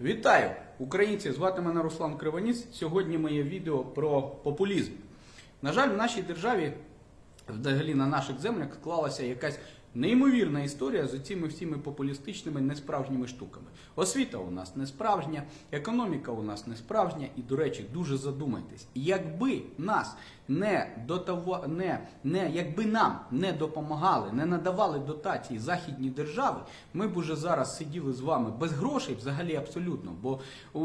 Вітаю, українці! Звати мене Руслан Кривоніс. Сьогодні моє відео про популізм. На жаль, в нашій державі, взагалі на наших землях, склалася якась неймовірна історія з цими всіми популістичними несправжніми штуками. Освіта у нас не справжня, економіка у нас не справжня, і, до речі, дуже задумайтесь, якби нас не дотава... не, не якби нам не допомагали, не надавали дотації західні держави, ми б уже зараз сиділи з вами без грошей, взагалі абсолютно, бо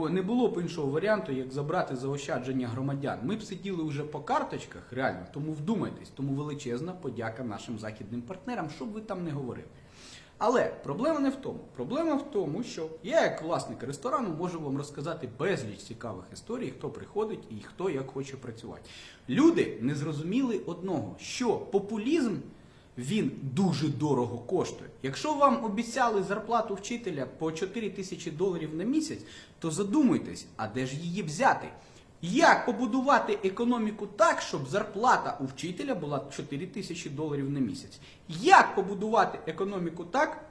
не було б іншого варіанту, як забрати заощадження громадян. Ми б сиділи вже по карточках, реально, тому вдумайтесь, тому величезна подяка нашим західним партнерам, що б ви там не говорили. Але проблема не в тому. Проблема в тому, що я, як власник ресторану, можу вам розказати безліч цікавих історій, хто приходить і хто як хоче працювати. Люди не зрозуміли одного, що популізм він дуже дорого коштує. Якщо вам обіцяли зарплату вчителя по 4 тисячі доларів на місяць, то задумуйтесь, а де ж її взяти? Як побудувати економіку так, щоб зарплата у вчителя була 4 тисячі доларів на місяць? Як побудувати економіку так,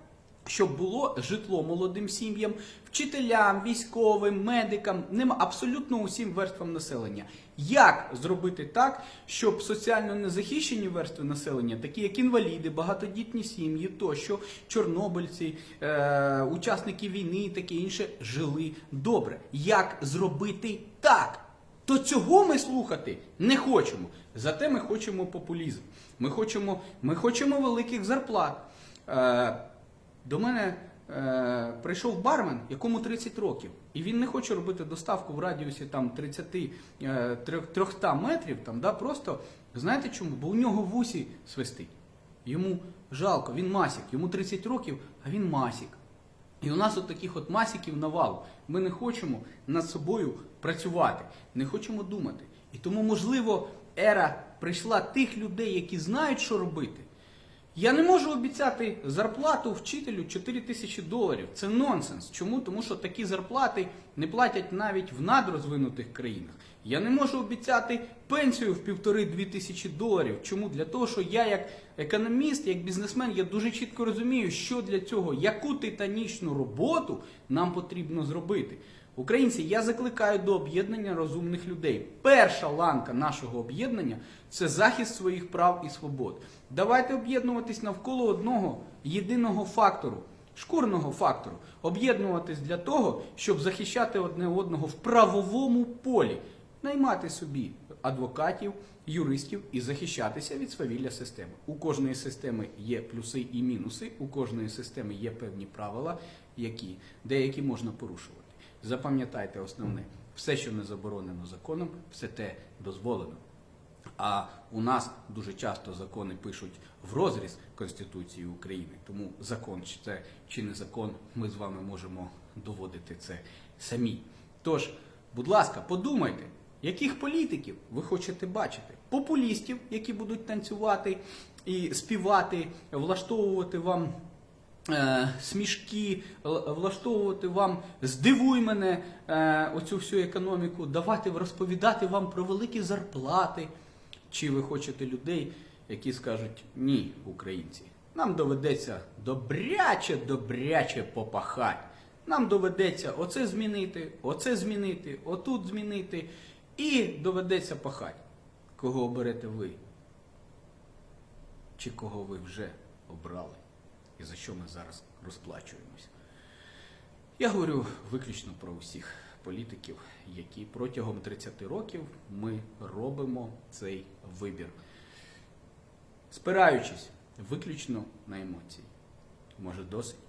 щоб було житло молодим сім'ям, вчителям, військовим, медикам, нема абсолютно усім верствам населення? Як зробити так, щоб соціально незахищені верстви населення, такі як інваліди, багатодітні сім'ї, тощо, чорнобильці, е- учасники війни і таке інше, жили добре? Як зробити так? То цього ми слухати не хочемо. Зате ми хочемо популізм. Ми хочемо, ми хочемо великих зарплат. Е, до мене е, прийшов бармен, якому 30 років, і він не хоче робити доставку в радіусі там 30, е, 300 метрів. Там, да, просто знаєте чому? Бо у нього в усі свистить. Йому жалко, він масік, йому 30 років, а він масік. І у нас от таких от масіків навалу. Ми не хочемо над собою працювати, не хочемо думати. І тому, можливо, ера прийшла тих людей, які знають, що робити. Я не можу обіцяти зарплату вчителю 4 тисячі доларів. Це нонсенс. Чому? Тому що такі зарплати не платять навіть в надрозвинутих країнах. Я не можу обіцяти пенсію в півтори-дві тисячі доларів. Чому? Для того, що я, як економіст, як бізнесмен, я дуже чітко розумію, що для цього, яку титанічну роботу нам потрібно зробити. Українці, я закликаю до об'єднання розумних людей. Перша ланка нашого об'єднання це захист своїх прав і свобод. Давайте об'єднуватись навколо одного єдиного фактору. Шкурного фактору об'єднуватись для того, щоб захищати одне одного в правовому полі, наймати собі адвокатів, юристів і захищатися від свавілля системи. У кожної системи є плюси і мінуси, у кожної системи є певні правила, які деякі можна порушувати. Запам'ятайте основне, все, що не заборонено законом, все те дозволено. А у нас дуже часто закони пишуть в розріз Конституції України. Тому закон чи це чи не закон, ми з вами можемо доводити це самі. Тож, будь ласка, подумайте, яких політиків ви хочете бачити? Популістів, які будуть танцювати і співати, влаштовувати вам смішки, влаштовувати вам здивуй мене е, оцю всю економіку, давати розповідати вам про великі зарплати. Чи ви хочете людей, які скажуть ні, українці? Нам доведеться добряче, добряче попахати. Нам доведеться оце змінити, оце змінити, отут змінити, і доведеться пахати. Кого оберете ви? Чи кого ви вже обрали? І за що ми зараз розплачуємось? Я говорю виключно про усіх політиків, які протягом 30 років ми робимо цей вибір, спираючись виключно на емоції. Може, досить?